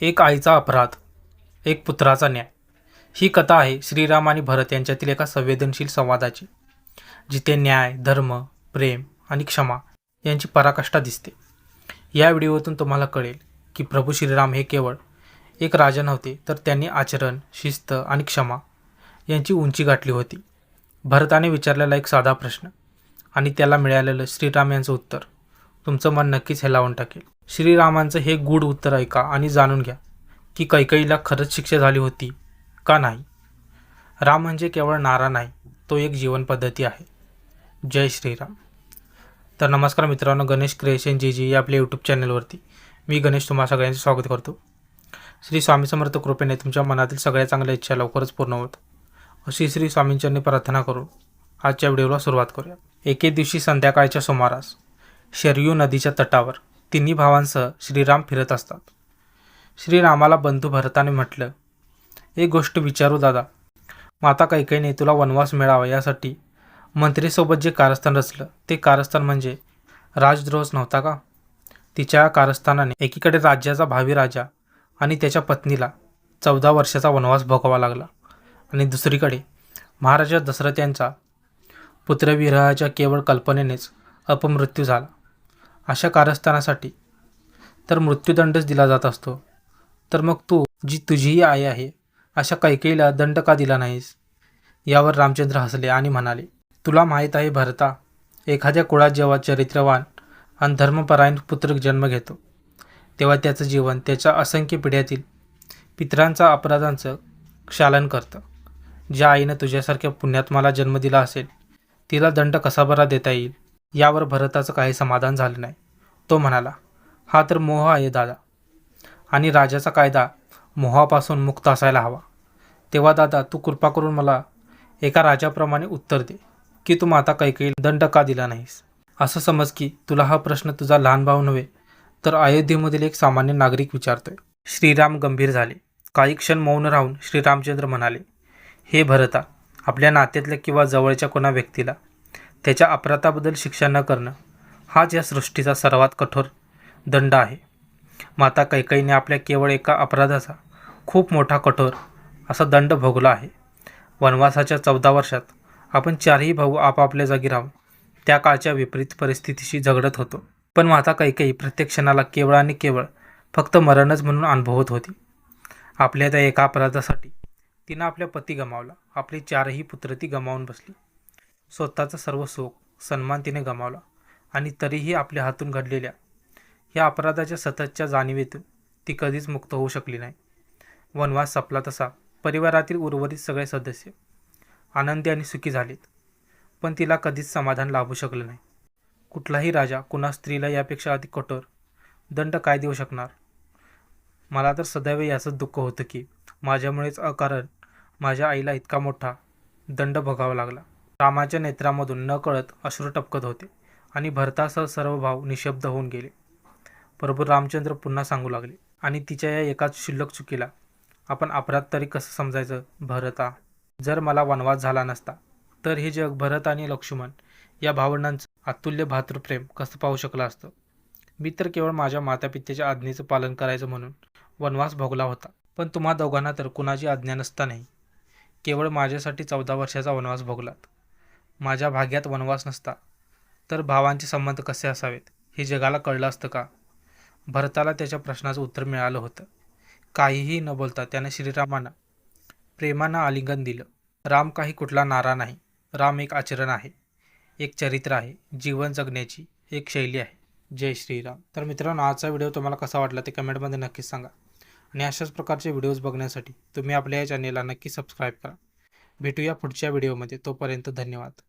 एक आईचा अपराध एक पुत्राचा न्याय. ही कथा आहे श्रीराम आणि भरत यांच्यातील एका संवेदनशील संवादाची जिथे न्याय धर्म प्रेम आणि क्षमा यांची पराकाष्ठा दिसते. या व्हिडिओतून तुम्हाला कळेल की प्रभू श्रीराम हे केवळ एक राजा नव्हते तर त्यांनी आचरण शिस्त आणि क्षमा यांची उंची गाठली होती. भरताने विचारलेला एक साधा प्रश्न आणि त्याला मिळालेलं श्रीराम यांचं उत्तर तुमचं मन नक्कीच हेलावून टाकेल. श्रीरामांचं हे गूढ उत्तर ऐका आणि जाणून घ्या की कैकईला खरंच शिक्षा झाली होती का नाही? राम म्हणजे केवळ नारा नाही तो एक जीवन पद्धती आहे. जय श्रीराम. तर नमस्कार मित्रांनो गणेश क्रिएशन जी जी या आपल्या यूट्यूब चॅनलवरती मी गणेश तुम्हा सगळ्यांचे स्वागत करतो. श्री स्वामी समर्थ कृपेने तुमच्या मनातील सगळ्या चांगल्या इच्छा लवकरच पूर्ण होत. अशी श्री स्वामींच्यांनी प्रार्थना करून आजच्या व्हिडिओला सुरुवात करूया. एके दिवशी संध्याकाळच्या सुमारास शरयू नदीच्या तटावर तिन्ही भावांसह श्रीराम फिरत असतात. श्रीरामाला बंधू भरताने म्हटलं एक गोष्ट विचारू दादा. माता कैकेने तुला वनवास मिळावा यासाठी मंत्रीसोबत जे कारस्थान रचलं ते कारस्थान म्हणजे राजद्रोहच नव्हता का? तिच्या कारस्थानाने एकीकडे राज्याचा भावी राजा आणि त्याच्या पत्नीला चौदा वर्षाचा वनवास भोगावा लागला आणि दुसरीकडे महाराजा दशरथ यांचा पुत्रविरहाच्या केवळ कल्पनेनेच अपमृत्यू झाला. अशा कारस्थानासाठी. तर मृत्यूदंडच दिला जात असतो. तर मग तू जी तुझीही आई आहे अशा कैकेईला दंड का दिला नाहीस? यावर रामचंद्र हसले आणि म्हणाले तुला माहीत आहे भरता एखाद्या कुळात जेव्हा चरित्रवान आणि धर्मपरायण पुत्र जन्म घेतो तेव्हा त्याचं जीवन त्याच्या असंख्य पिढ्यातील पितरांचा अपराधांचं क्षालन करतं. ज्या आईनं तुझ्यासारख्या पुण्यात्माला जन्म दिला असेल तिला दंड कसा बरा देता येईल? यावर भरताचं काही समाधान झालं नाही. तो म्हणाला हा तर मोह आहे दादा. आणि राजाचा कायदा मोहापासून मुक्त असायला हवा. तेव्हा दादा तू कृपा करून मला एका राजाप्रमाणे उत्तर दे की तू माता कैकेयी दंड का दिला नाहीस? असं समज की तुला हा प्रश्न तुझा लहान भाऊ नव्हे तर अयोध्येमधील एक सामान्य नागरिक विचारतोय. श्रीराम गंभीर झाले. काही क्षण मौन राहून श्रीरामचंद्र म्हणाले हे भरता आपल्या नात्यातल्या किंवा जवळच्या कोणा व्यक्तीला त्याच्या अपराधाबद्दल शिक्षा न करणं हाच या सृष्टीचा सर्वात कठोर दंड आहे. माता कैकईने आपल्या केवळ एका अपराधाचा खूप मोठा कठोर असा दंड भोगला आहे. वनवासाच्या चौदा वर्षात आपण चारही भाऊ आपापल्या जागी राहून त्या काळच्या विपरीत परिस्थितीशी झगडत होतो. पण माता कैकेयी प्रत्येक क्षणाला केवळ आणि केवळ फक्त मरणच म्हणून अनुभवत होती. आपल्या त्या एका अपराधासाठी तिनं आपल्या पती गमावला. आपली चारही पुत्र ती गमावून बसली. स्वतःचं सर्व सुख सन्मान तिने गमावला आणि तरीही आपल्या हातून घडलेल्या या अपराधाच्या सततच्या जाणीवेतून ती कधीच मुक्त होऊ शकली नाही. वनवास संपला तसा परिवारातील उर्वरित सगळे सदस्य आनंदी आणि सुखी झालेत पण तिला कधीच समाधान लाभू शकलं नाही. कुठलाही राजा कुणा स्त्रीला यापेक्षा अधिक कठोर दंड काय देऊ शकणार? मला तर सदैव याचंच दुःख होतं की माझ्यामुळेच अकारण माझ्या आईला इतका मोठा दंड भोगावा लागला. रामाच्या नेत्रामधून न कळत अश्रू टपकत होते आणि भरतासह सर्व भाव निशब्द होऊन गेले. प्रभू रामचंद्र पुन्हा सांगू लागले आणि तिच्या या एकाच शिल्लक चुकीला आपण अपराध तरी कसं समजायचं? भरता जर मला वनवास झाला नसता तर हे जग भरत आणि लक्ष्मण या भावंडांचं अतुल्य भातृप्रेम कसं पाहू शकलं असतं? मी तर केवळ माझ्या मातापित्याच्या आज्ञेचं पालन करायचं म्हणून वनवास भोगला होता. पण तुम्हा दोघांना तर कुणाची आज्ञा नसता नाही. केवळ माझ्यासाठी चौदा वर्षाचा वनवास भोगलात. माझ्या भाग्यात वनवास नसता. तर भावांचे संबंध कसे असावेत? हे जगाला कळलं असतं का? भरताला त्याच्या प्रश्नाचं उत्तर मिळालं होतं. काहीही न बोलता त्याने श्रीरामांना प्रेमानं आलिंगन दिलं. राम काही कुठला नारा नाही. राम एक आचरण आहे. एक चरित्र आहे. जीवन जगण्याची एक शैली आहे. जय श्रीराम. तर मित्रांनो आजचा व्हिडिओ तुम्हाला कसा वाटला ते कमेंटमध्ये नक्कीच सांगा. आणि अशाच प्रकारचे व्हिडिओज बघण्यासाठी तुम्ही आपल्या या चॅनेलला नक्की सबस्क्राईब करा. भेटूया पुढच्या व्हिडिओमध्ये. तोपर्यंत धन्यवाद.